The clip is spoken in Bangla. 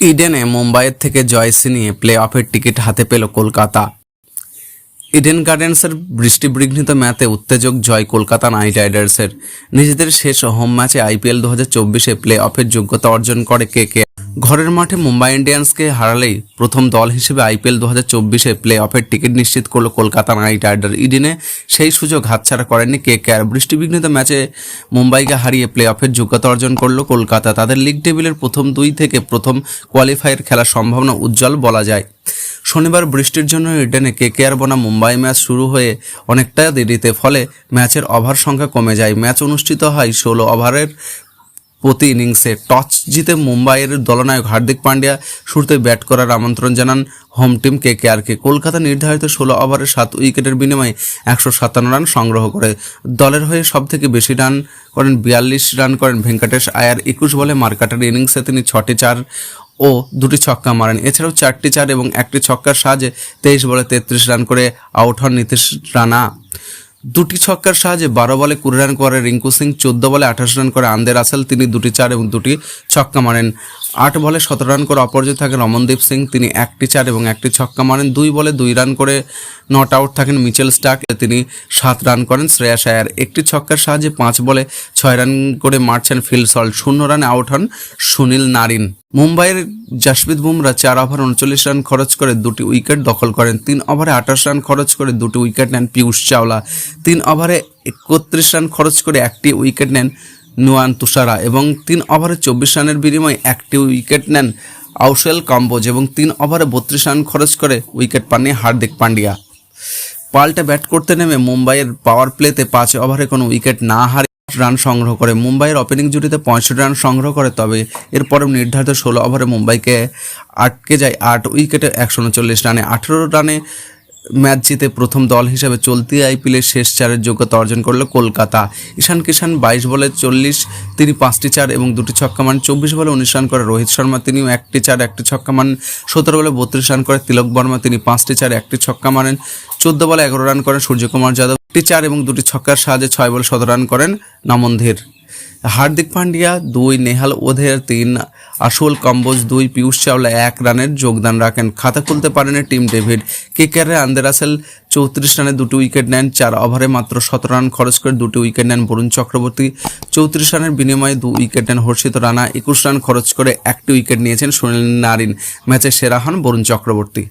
ইডেনে মুম্বাইয়ের থেকে জয় নিয়ে প্লে অফের টিকিট হাতে পেল কলকাতা। ইডেন গার্ডেন্সের বৃষ্টিবিঘ্নিত ম্যাচে উত্তেজক জয় কলকাতা নাইট রাইডার্সের। নিজেদের শেষ হোম ম্যাচে আইপিএল দু হাজার চব্বিশে প্লে অফের যোগ্যতা অর্জন করে কে কে ঘরের মাঠে মুম্বাই ইন্ডিয়ান্সকে হারালেই প্রথম দল হিসেবে আইপিএল দু হাজার চব্বিশে প্লে অফের টিকিট নিশ্চিত করল কলকাতা নাইট রাইডার ইডেনে। সেই সুযোগ হাতছাড়া করেননি কে কে আর। বৃষ্টিবিঘ্নিত ম্যাচে মুম্বাইকে হারিয়ে প্লে অফের যোগ্যতা অর্জন করল কলকাতা। তাদের লিগ টেবিলের প্রথম দুই থেকে প্রথম কোয়ালিফায়ার খেলার সম্ভাবনা উজ্জ্বল বলা যায়। শনিবার বৃষ্টির জন্য ইডেনে কেকেআর বনাম মুম্বাই ম্যাচ শুরু হয়ে অনেকটা দেরিতে, ফলে ম্যাচের ওভার সংখ্যা কমে যায়। ম্যাচ অনুষ্ঠিত হয় ষোলো ওভারের প্রতি ইনিংসে টস জিতে মুম্বাইয়ের দলনায়ক হার্দিক পান্ডিয়া শুরুতে ব্যাট করার আমন্ত্রণ জানান হোম টিম কেকেআরকে। কলকাতা নির্ধারিত ষোলো ওভারে সাত উইকেটের বিনিময়ে একশো সাতান্ন রান সংগ্রহ করে। দলের হয়ে সবথেকে বেশি রান করেন বিয়াল্লিশ রান করেন ভেঙ্কটেশ আয়ার। একুশ বলে মার্কাটার ইনিংসে তিনি ছটি চার ও দুটি ছক্কা মারেন। এছাড়াও চারটি চার এবং একটি ছক্কার সাহায্যে তেইশ বলে তেত্রিশ রান করে আউট হন নীতিশ রানা। দুটি ছক্কার সাহায্যে বারো বলে কুড়ি রান করে রিঙ্কু সিং, চোদ্দ বলে আঠাশ রান করে আন্দের আসেল তিনি দুটি চার এবং দুটি ছক্কা মারেন। আট বলে সতেরো রান করে অপরাজিত থাকেন রমনদীপ সিং, তিনি একটি চার এবং একটি ছক্কা মারেন। দুই বলে দুই রান করে নট আউট থাকেন মিচেল স্টাক তিনি সাত রান করেন শ্রেয়াস আয়ার একটি ছক্কার সাহায্যে পাঁচ বলে ছয় রান করে মারছেন ফিল সল্ট, শূন্য রানে আউট হন সুনীল নারিন। মুম্বাইয়ের জাসপ্রীত বুমরা চার ওভার উনচল্লিশ রান খরচ করে দুটি উইকেট দখল করেন। তিন ওভারে আঠাশ রান খরচ করে দুটি উইকেট নেন পিয়ুষ চাওলা। তিন ওভারে একত্রিশ রান খরচ করে একটি উইকেট নেন নুয়ান তুষারা এবং তিন ওভারে চব্বিশ রানের বিনিময়ে একটি উইকেট নেন আউসেল কম্বোজ এবং তিন ওভারে বত্রিশ রান খরচ করে উইকেট পাননি হার্দিক পান্ডিয়া। পাল্টে ব্যাট করতে নেমে মুম্বাইয়ের পাওয়ার প্লেতে পাঁচ ওভারে কোনো উইকেট না হারে রান সংগ্রহ করে। মুম্বাইয়ের ওপেনিং জুটিতে পঁয়ষট্টি রান সংগ্রহ করে, তবে এরপরে নির্ধারিত ষোলো ওভারে মুম্বাইকে আটকে যায় আট উইকেটে একশো উনচল্লিশ রানে। আঠেরো রানে ম্যাচ জিতে প্রথম দল হিসেবে চলতি আইপিএলের শেষ চারের যোগ্যতা অর্জন করল কলকাতা। ঈশান কিষান বাইশ বলে চল্লিশ, তিনি পাঁচটি চার এবং দুটি ছক্কা মান চব্বিশ বলে উনিশ রান করে রোহিত শর্মা, তিনিও একটি চার, একটি ছক্কা মান সতেরো বলে বত্রিশ রান করে তিলক বর্মা, তিনি পাঁচটি চার, একটি ছক্কা মারেন। চোদ্দ বলে এগারো রান করেন সূর্যকুমার যাদব। একটি চার এবং দুটি ছক্কার সাহায্যে ছয় বলে সতেরো রান করেন নমনধীর। হার্দিক পান্ডিয়া দুই, নেহাল ওধের তিন আসল কম্বোজ দুই, পিয়ুষ চাওলা এক রানের যোগদান রাখেন। খাতা খুলতে পারেনি টিম ডেভিড। কেকেআরে আন্দের রাসেল চৌত্রিশ রানে দুটি উইকেট নেন, চার ওভারে মাত্র সতেরো রান খরচ করে দুটি উইকেট নেন বরুণ চক্রবর্তী। চৌত্রিশ রানের বিনিময়ে দু উইকেট নেন হর্ষিত রানা। একুশ রান খরচ করে একটি উইকেট নিয়েছেন সুনীল নারিন। ম্যাচে সেরা হন বরুণ চক্রবর্তী।